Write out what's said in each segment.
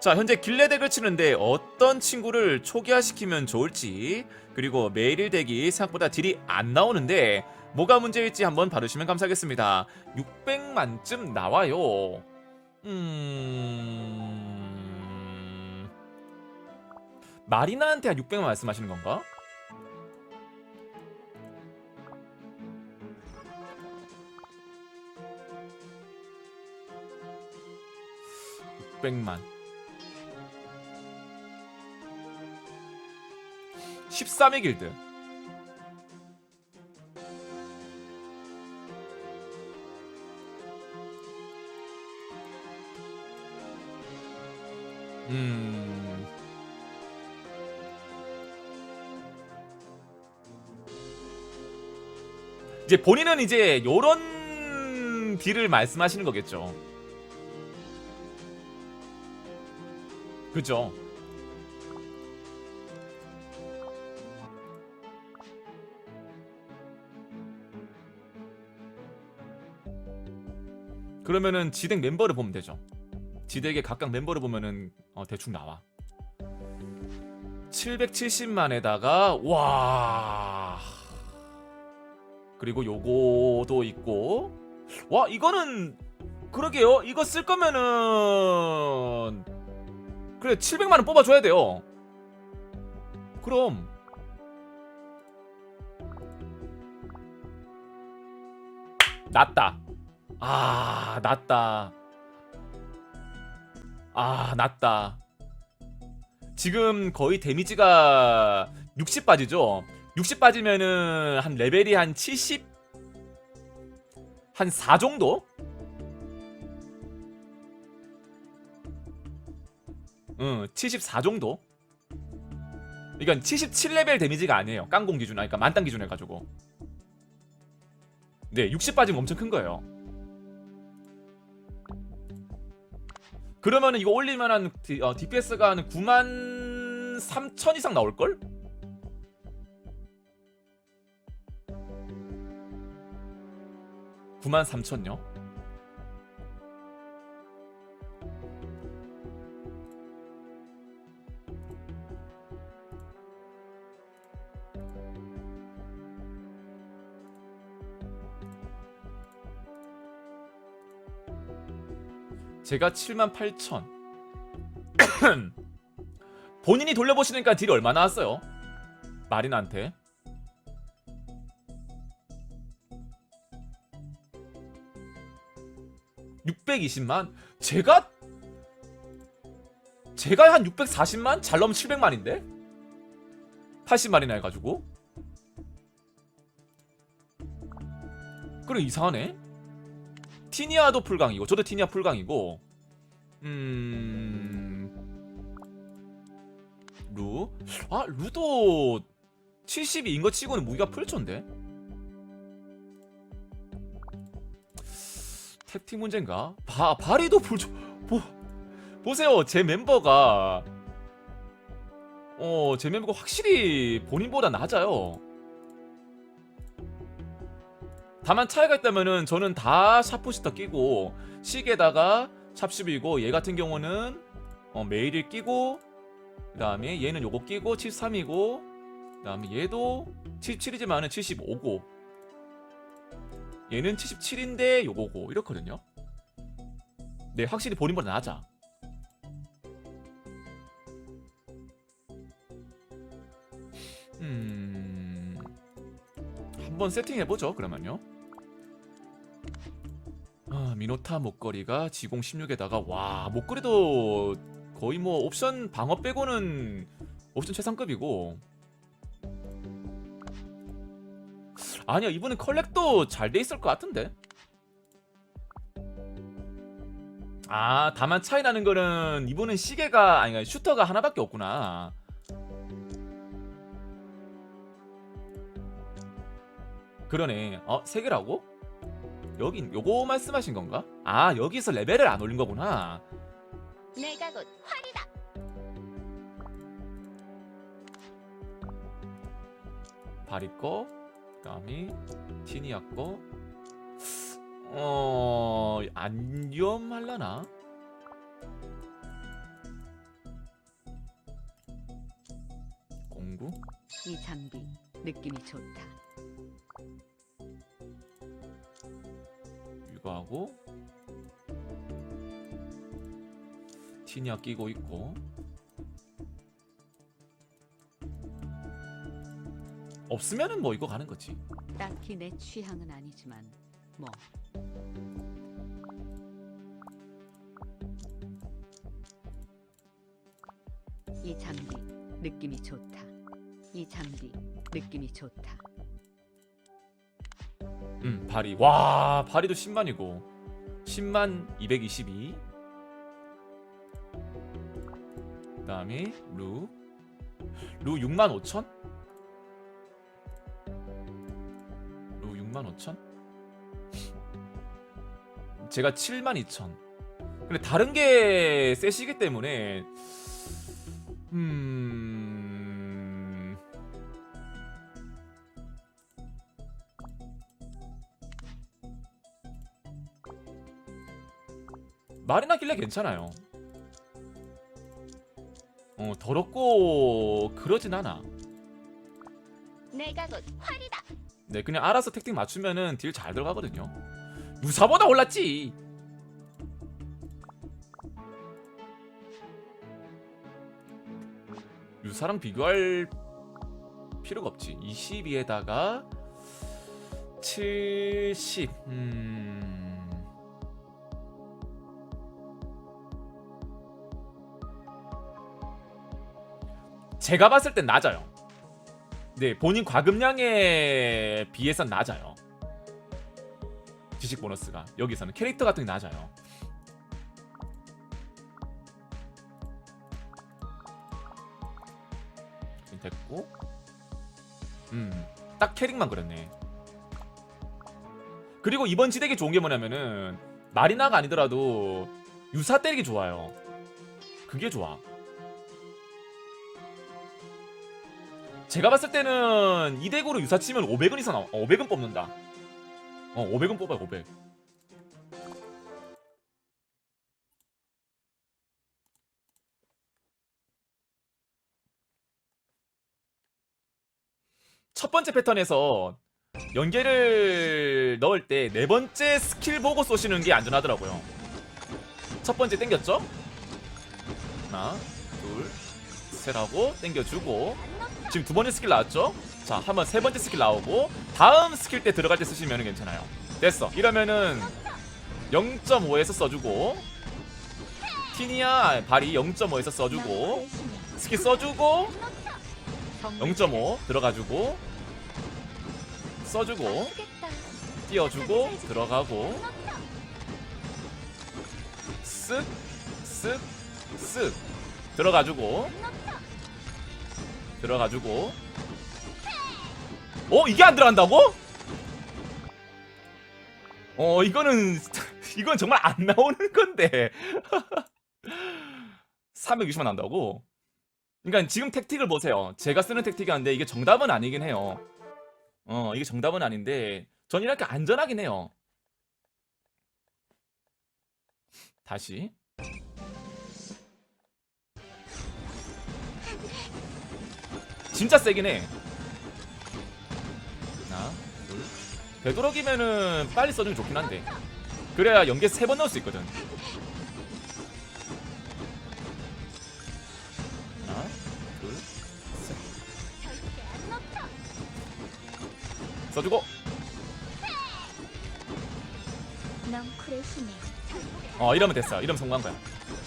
자 현재 길레덱을 치는데 어떤 친구를 초기화시키면 좋을지 그리고 메일일 덱이 생각보다 딜이 안 나오는데 뭐가 문제일지 한번 봐주시면 감사하겠습니다. 600만쯤 나와요. 음... 마리나한테 한 600만 말씀하시는 건가? (600만) 13의 길드 음. 이제 본인은 이제 요런 딜을 말씀하시는 거겠죠. 그죠? 그러면은 지덱 멤버를 보면 되죠. 지덱의 각각 멤버를 보면은 어, 대충 나와. 770만에다가 와. 그리고 요거도 있고. 와 이거는 그러게요. 이거 쓸 거면은 그래 700만원 뽑아줘야 돼요. 그럼. 낫다 아 낫다 아 낫다 지금 거의 데미지가 60 빠지죠 60 빠지면은 한 레벨이 한 70? 한 4 정도? 응, 74 정도? 이건 77레벨 데미지가 아니에요. 깡공 기준, 아니, 그러니까 만땅 기준 해가지고. 네, 60 빠지면 엄청 큰 거예요. 그러면은 이거 올리면 한 디, 어, DPS가 한 9만 3천 이상 나올걸? (9만 3천요) 제가 7만 8천 본인이 돌려보시니까 딜이 얼마 나 왔어요? 마리나한테 620만? 제가 제가 한 640만? 잘 넘으면 700만인데? 80만이나 해가지고 그래 이상하네 티니아도 풀강이고 저도 티니아 풀강이고 음... 루? 아 루도 72인 거 치고는 무기가 풀초인데? 탭팅 문제인가? 바, 바리도 풀초 보, 보세요 제 멤버가 어, 제 멤버가 확실히 본인보다 낮아요 다만 차이가 있다면은 저는 다 샤프시터 끼고 시계에다가 샵10이고 얘 같은 경우는 어, 메일을 끼고 그 다음에 얘는 요거 끼고 73이고 그 다음에 얘도 77이지만은 75고 얘는 77인데 요거고 이렇거든요. 네 확실히 본인보다 낮아. 음... 한번 세팅해보죠 그러면요 아, 미노타 목걸이가 지공 16에다가 와 목걸이도 거의 뭐 옵션 방어 빼고는 옵션 최상급이고. 아니야 이번엔 컬렉도 잘 돼 있을 것 같은데? 아 다만 차이 나는 거는 이번엔 시계가 아니 슈터가 하나밖에 없구나. 그러네. 어 세 개라고? 여긴 요거 말씀하신 건가? 아 여기서 레벨을 안 올린 거구나. 내가 곧 활이다. 바리 거, 그다음이 티니아 거. 어 안염 할라나? 공구? 이 장비 느낌이 좋다. 이거 하고 티니아 끼고 있고 없으면은 뭐 이거 가는 거지 딱히 내 취향은 아니지만 뭐 이 장비 느낌이 좋다. 이 장비 느낌이 좋다. 음 바리 와 바리도 10만이고. 10만 222 그다음에 루루 6만 5천? 루 6만 5천? 제가 7만 2천. 근데 다른 게 세시기 때문에 마리나길래 괜찮아요. 어 더럽고 그러진 않아. 내가 곧 활이다. 네 그냥 알아서 택틱 맞추면은 딜 잘 들어가거든요. 유사보다 올랐지. 유사랑 비교할 필요가 없지. 22에다가 70. 음. 제가 봤을 땐 낮아요. 네, 본인 과금량에 비해선 낮아요. 지식 보너스가 여기서는 캐릭터 같은 게 낮아요. 됐고, 음, 딱 캐릭만 그랬네. 그리고 이번 지덱이 좋은 게 뭐냐면은 마리나가 아니더라도 유사 때리기 좋아요. 그게 좋아. 제가 봤을 때는 이 덱으로 유사 치면 500은 이상 나와. 500은 뽑는다. 어, 500은 뽑아요, 500. 첫 번째 패턴에서 연계를 넣을 때 네 번째 스킬 보고 쏘시는 게 안전하더라고요. 첫 번째 땡겼죠? 하나, 둘, 셋 하고 땡겨주고 지금 두 번째 스킬 나왔죠? 자, 한번 세 번째 스킬 나오고 다음 스킬 때 들어갈 때 쓰시면 괜찮아요. 됐어. 이러면은 0.5에서 써주고 티니아 발이 0.5에서 써주고 스킬 써주고 0.5 들어가주고 써주고. 띄워주고 들어가고 쓱쓱쓱 들어가주고 들어가주고 어 이게 안 들어간다고? 어 이거는 이건 정말 안 나오는 건데 360만 나온다고? 그러니까 지금 택틱을 보세요. 제가 쓰는 택틱이었는데 이게 정답은 아니긴 해요. 어 이게 정답은 아닌데 전 이렇게 안전하긴 해요. 다시 진짜 세긴 해. 하나, 둘. 되도록이면은 빨리 써주면 좋긴 한데. 그래야 연계 세 번 넣을 수 있거든. 하나, 둘, 셋. 절대 안 놓쳐. 써주고. 어 이러면 됐어. 이러면 성공한 거야.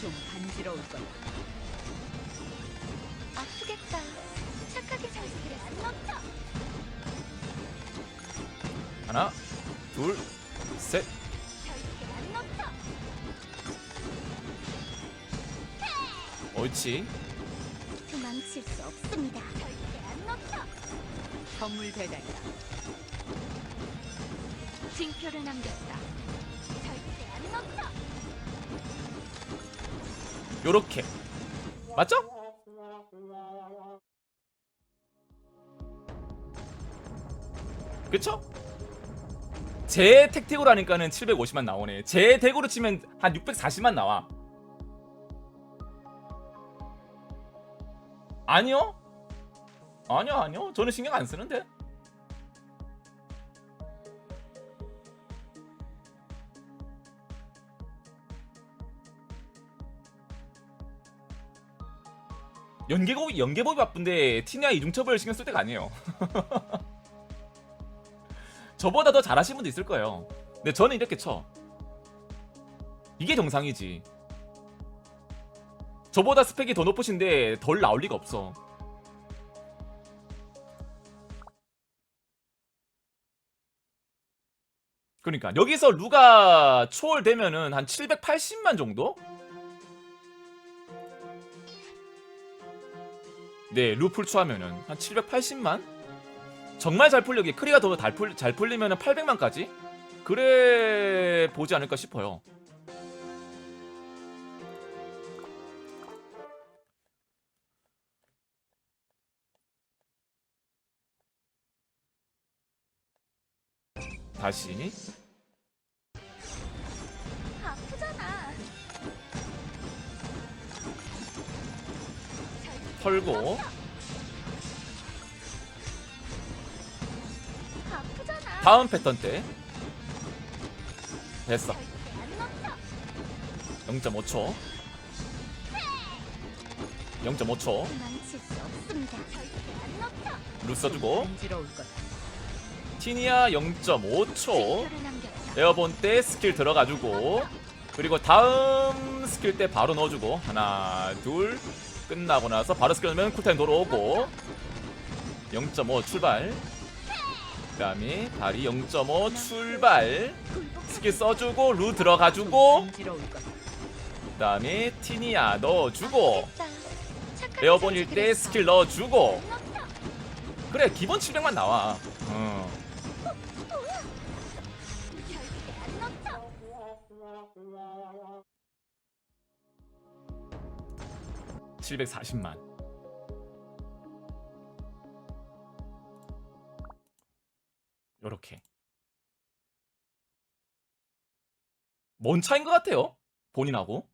좀 간지러울 거야. 아프겠다. 하나, 둘, 셋. 옳지. 도망칠 수 없습니다. 절대 안 놓쳐. 선물 배달이다. 징표를 남겼다. 절대 안 놓쳐. 요렇게. 맞죠? 그쵸? 제 택틱으로 하니까는 750만 나오네. 제 덱으로 치면 한 640만 나와. 아니요? 아니요 아니요 저는 신경 안 쓰는데 연계법이 연계법이 바쁜데 티니아 이중첩을 신경 쓸 때가 아니에요 저보다 더 잘하시는 분도 있을 거예요 근데 저는 이렇게 쳐 이게 정상이지 저보다 스펙이 더 높으신데 덜 나올 리가 없어 그러니까 여기서 루가 초월되면은 한 780만 정도? 네, 루 풀 초하면은 한 780만? 정말 잘 풀려기 크리가 더 잘 풀, 잘 풀리면은 800만까지? 그래 보지 않을까 싶어요. 다시 아프잖아. 털고 다음 패턴 때 됐어 절대 안 멈춰. 0.5초 0.5초 도망칠 수 없습니다. 절대 안 멈춰. 루 써주고. 티니아 0.5초 실수를 남겼다. 에어본 때 스킬 들어가주고 그리고 다음 스킬 때 바로 넣어주고 하나 둘 끝나고 나서 바로 스킬 넣으면 쿨타임 돌아오고 0.5 출발 그 다음에 다리 0.5 출발 스킬 써주고 루 들어가주고 간지러울 거다. 그 다음에 티니아 넣어주고 에어본일 때. 스킬 넣어주고. 그래 기본 700만 나와. 어. 740만 요렇게. 뭔 차인 것 같아요 본인하고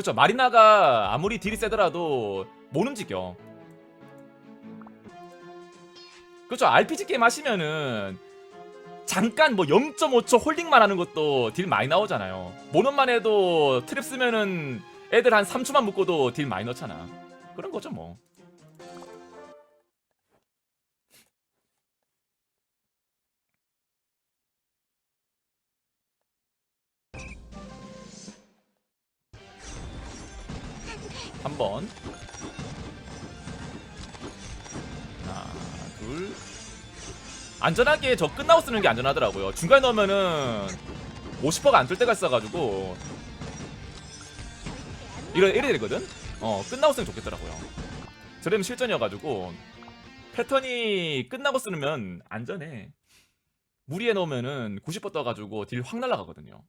그렇죠. 마리나가 아무리 딜이 세더라도 못 움직여. 그렇죠. RPG 게임 하시면은 잠깐 뭐 0.5초 홀딩만 하는 것도 딜 많이 나오잖아요. 모논만 해도 트랩 쓰면은 애들 한 3초만 묶어도 딜 많이 넣잖아. 그런 거죠 뭐 한번. 하나 둘. 안전하게 저 끝나고 쓰는 게 안전하더라고요. 중간에 넣으면은 50%가 안 뜰 때가 있어가지고. 이런 이래 되거든? 어 끝나고 게 좋겠더라고요. 저렴 실전이어가지고 패턴이 끝나고 쓰면 안전해. 무리해 놓으면은 90% 떠가지고 딜 확 날라가거든요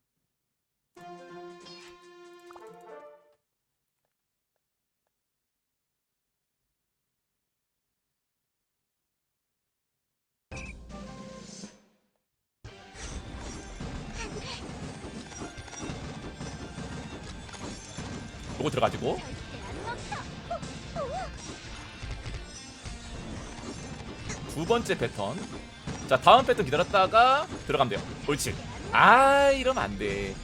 요거 들어가지고. 두 번째 패턴. 자 다음 패턴 기다렸다가 들어가면 돼요. 옳지. 아 이러면 안돼.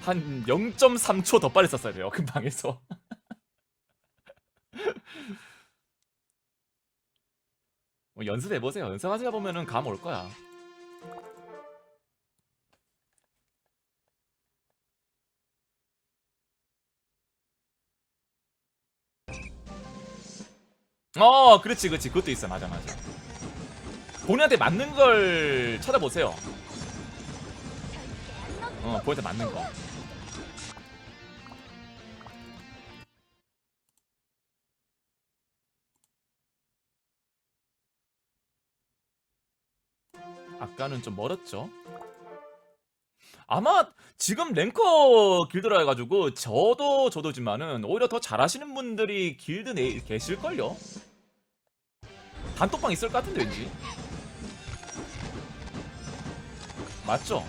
한 0.3초 더 빨리 썼어야 돼요 금방에서. 뭐 연습해보세요. 연습하시다 보면은 감 올 거야 어 그렇지 그렇지. 그것도 있어. 맞아 맞아. 본인한테 맞는 걸 찾아보세요. 어 본인한테 맞는 거. 아까는 좀 멀었죠? 아마 지금 랭커 길드라 해가지고 저도 저도지만은 오히려 더 잘하시는 분들이 길드 내에 계실걸요. 단톡방 있을 것 같은데 왠지. 맞죠?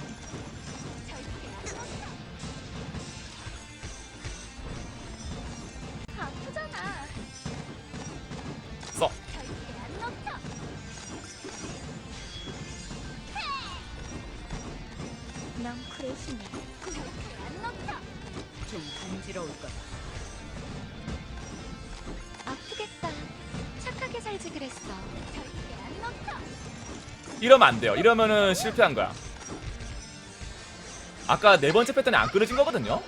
이러면 안 돼요. 이러면은 실패한 거야. 아까 네 번째 패턴이 안 끊어진 거거든요.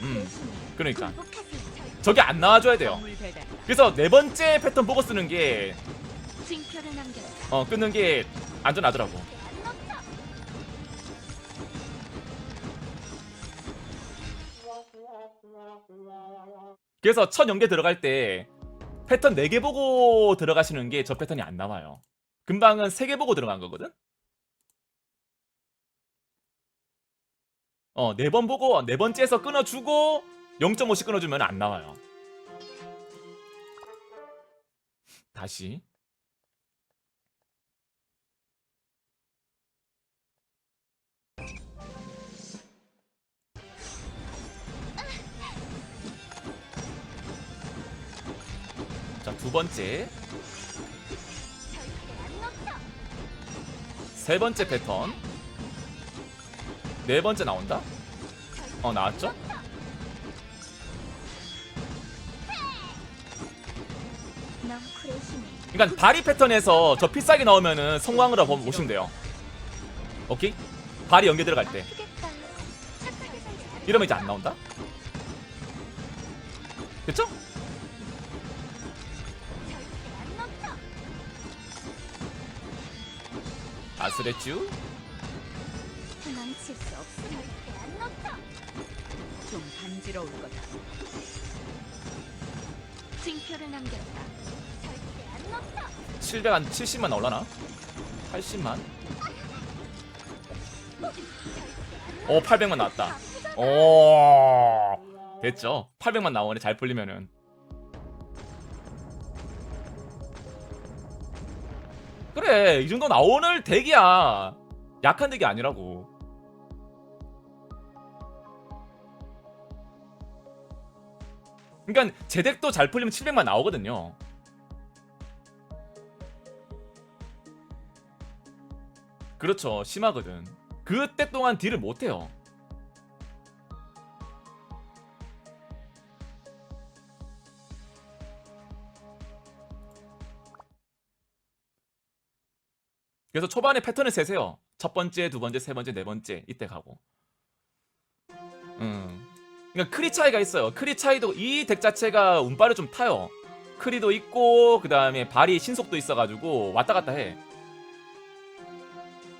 음. 그러니까 저게 안 나와줘야 돼요. 그래서 네 번째 패턴 보고 쓰는 게. 어, 끊는 게 안전하더라고. 그래서 첫 연계 들어갈 때 패턴 4개 보고 들어가시는 게 저 패턴이 안 나와요. 금방은 3개 보고 들어간 거거든? 어, 4번 보고 네 번째에서 끊어주고 0.5씩 끊어주면 안 나와요. 다시. 번째. 세 번째 패턴. 네 번째 나온다? 어, 나왔죠? 그러니까 바리 패턴에서 저 필살기 나오면은 성광으로 보- 보시면 돼요. 오케이? 발이 연계 들어갈 때. 이러면 이제 안 나온다? 됐죠? 아스레쥬. 도망칠 수. 절대 안 놓쳐. 좀 간지러울 거다. 징표를 남겼다. 절대 안 놓쳐. 700, 한 70만 나올라나? 80만? 오, 800만 나왔다. 오, 됐죠? 800만 나오네, 잘 풀리면은. 그래, 이 정도 나오는 덱이야. 약한 덱이 아니라고. 그러니까 제 덱도 잘 풀리면 700만 나오거든요. 그렇죠. 심하거든. 그때 동안 딜을 못해요. 그래서 초반에 패턴을 세세요. 첫 번째, 두 번째, 세 번째, 네 번째 이때 가고. 음. 그러니까 크리 차이가 있어요. 크리 차이도 이 덱 자체가 운빨을 좀 타요. 크리도 있고 그 다음에 발이 신속도 있어가지고 왔다 갔다 해.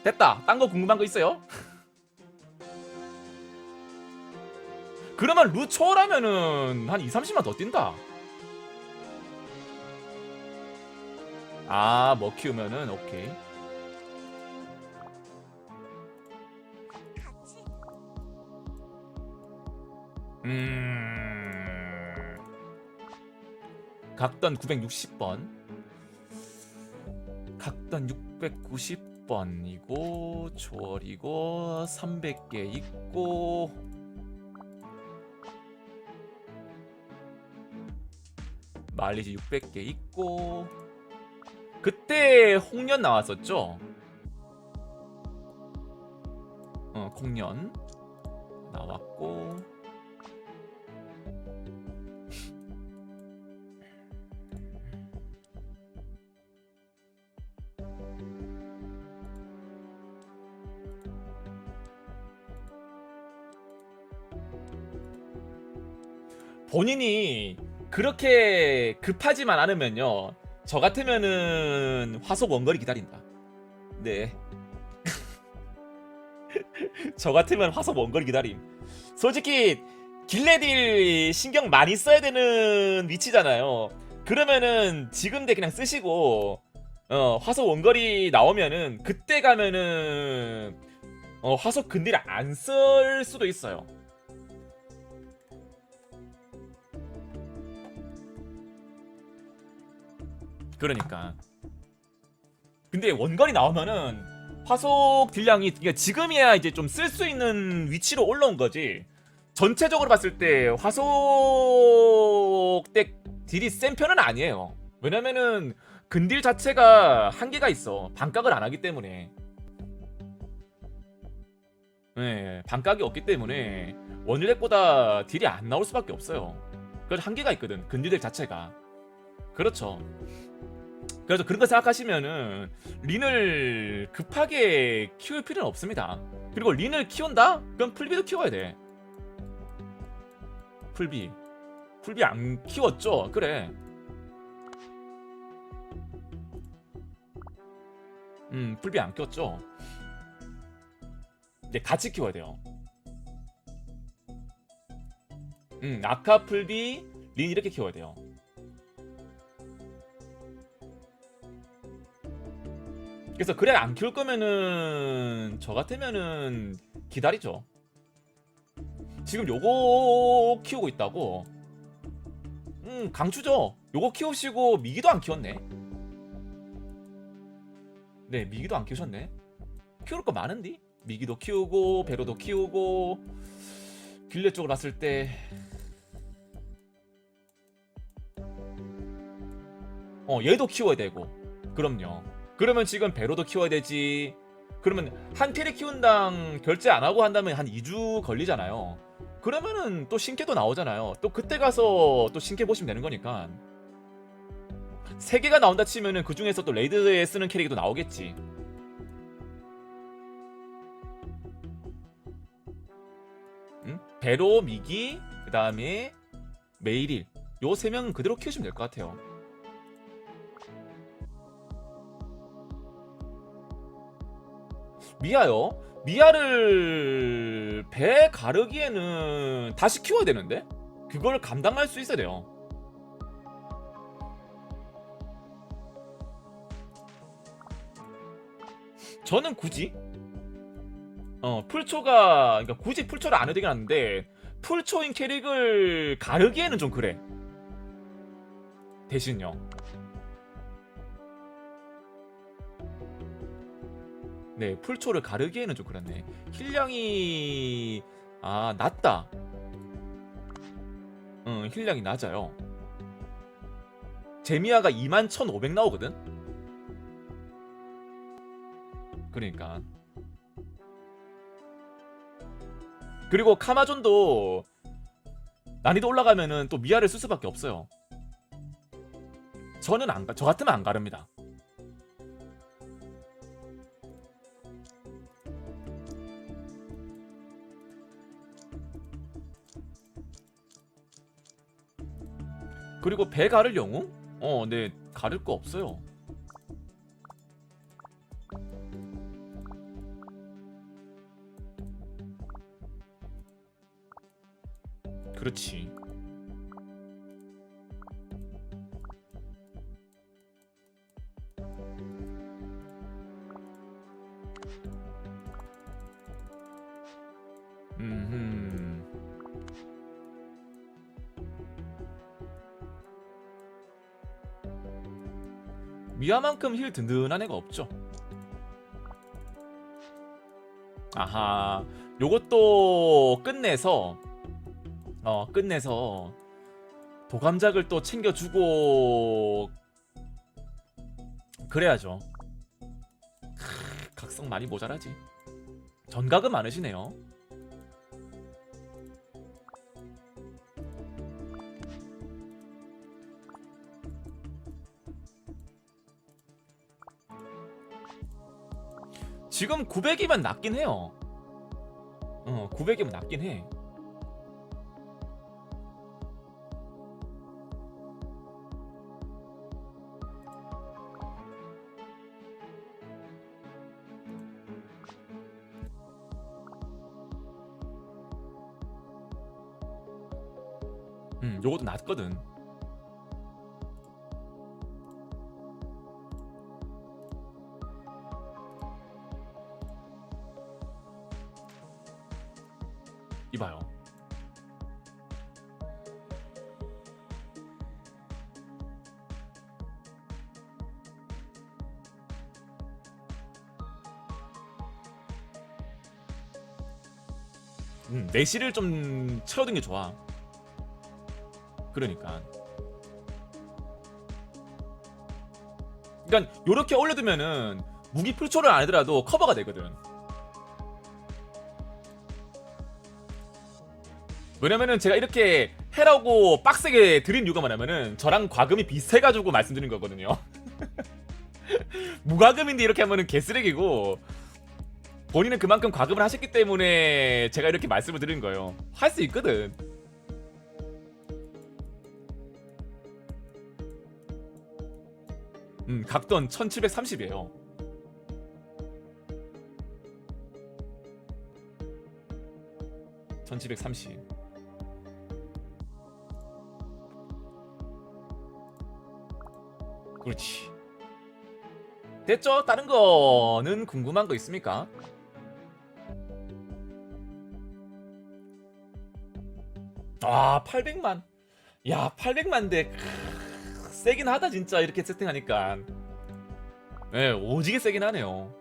됐다. 딴 거 궁금한 거 있어요? 그러면 루 초월하면은 한 2, 30만 더 뛴다. 아, 뭐 키우면은 오케이. 음. 각던 960번. 각던 690번이고 조얼이고 300개 있고 말리지 600개 있고 그때 홍련 나왔었죠? 어, 공년 나왔고 본인이 그렇게 급하지만 않으면요. 저 같으면은 화속 원거리 기다린다. 네. 저 같으면 화속 원거리 기다림. 솔직히 길레딜 신경 많이 써야 되는 위치잖아요. 그러면은 지금 대 그냥 쓰시고 어, 화소 원거리 나오면은 그때 가면은 어, 화소 근딜 안 쓸 수도 있어요. 그러니까. 근데 원거리 나오면은 화속 딜량이 그러니까 지금이야 이제 좀 쓸 수 있는 위치로 올라온 거지. 전체적으로 봤을 때 화속 덱 딜이 센 편은 아니에요. 왜냐면은 근딜 자체가 한계가 있어. 반각을 안 하기 때문에. 네, 반각이 없기 때문에 원딜덱보다 딜이 안 나올 수밖에 없어요. 그래서 한계가 있거든. 근딜덱 자체가. 그렇죠. 그래서 그런 거 생각하시면은 린을 급하게 키울 필요는 없습니다. 그리고 린을 키운다? 그럼 풀비도 키워야 돼. 풀비. 풀비 안 키웠죠? 그래. 음, 풀비 안 키웠죠? 이제 같이 키워야 돼요. 음, 아카 풀비, 린 이렇게 키워야 돼요. 그래서 그래 안 키울 거면은 저 같으면은 기다리죠. 지금 요거 키우고 있다고. 음 강추죠. 요거 키우시고 미기도 안 키웠네. 네 미기도 안 키우셨네. 키울 거 많은디? 미기도 키우고 배로도 키우고 길레 쪽으로 봤을 때. 어 얘도 키워야 되고. 그럼요. 그러면 지금 배로도 키워야 되지. 그러면 한 캐리 키운당 결제 안 하고 한다면 한 2주 걸리잖아요. 그러면은 또 신캐도 나오잖아요. 또 그때 가서 또 신캐 보시면 되는 거니까. 세 개가 나온다 치면은 그 중에서 또 레이드에 쓰는 캐릭도 나오겠지. 응? 배로, 미기, 그 다음에 메이릴. 요 세 명은 그대로 키우시면 될 것 같아요. 미아요? 미아를 배 가르기에는 다시 키워야 되는데? 그걸 감당할 수 있어야 돼요. 저는 굳이 어 풀초가 그러니까 굳이 풀초를 안 해도 되긴 하는데 풀초인 캐릭을 가르기에는 좀 그래. 대신요. 네, 풀초를 가르기에는 좀 그렇네. 힐량이 아 낮다. 응, 힐량이 낮아요. 제미아가 21,500 나오거든. 그러니까. 그리고 카마존도 난이도 올라가면은 또 미아를 쓸 수밖에 없어요. 저는 안 가, 저 같으면 안 가릅니다. 그리고 배 가를 영웅? 어, 네, 가를 거 없어요. 그렇지. 미아만큼 힐 든든한 애가 없죠. 아하, 요것도 끝내서 어 끝내서 도감작을 또 챙겨주고 그래야죠. 크, 각성 많이 모자라지. 전각은 많으시네요. 지금 900이면 낮긴 해요. 어, 900이면 낮긴 해. 음, 요것도 낫거든. 내실을 좀 채워둔 게 좋아. 그러니까. 그러니까 요렇게 올려두면은 무기 풀초를 안 하더라도 커버가 되거든. 왜냐면은 제가 이렇게 해라고 빡세게 드린 이유가 뭐냐면은 저랑 과금이 비슷해가지고 말씀드린 거거든요. 무과금인데 이렇게 하면은 개쓰레기고 본인은 그만큼 과금을 하셨기 때문에 제가 이렇게 말씀을 드린 거예요. 할 수 있거든. 음, 각돈 1730이에요. (1730) 그렇지 됐죠? 다른 거는 궁금한 거 있습니까? 아 800만. 야 800만인데 세긴 하다 진짜. 이렇게 세팅하니까. 네 오지게 세긴 하네요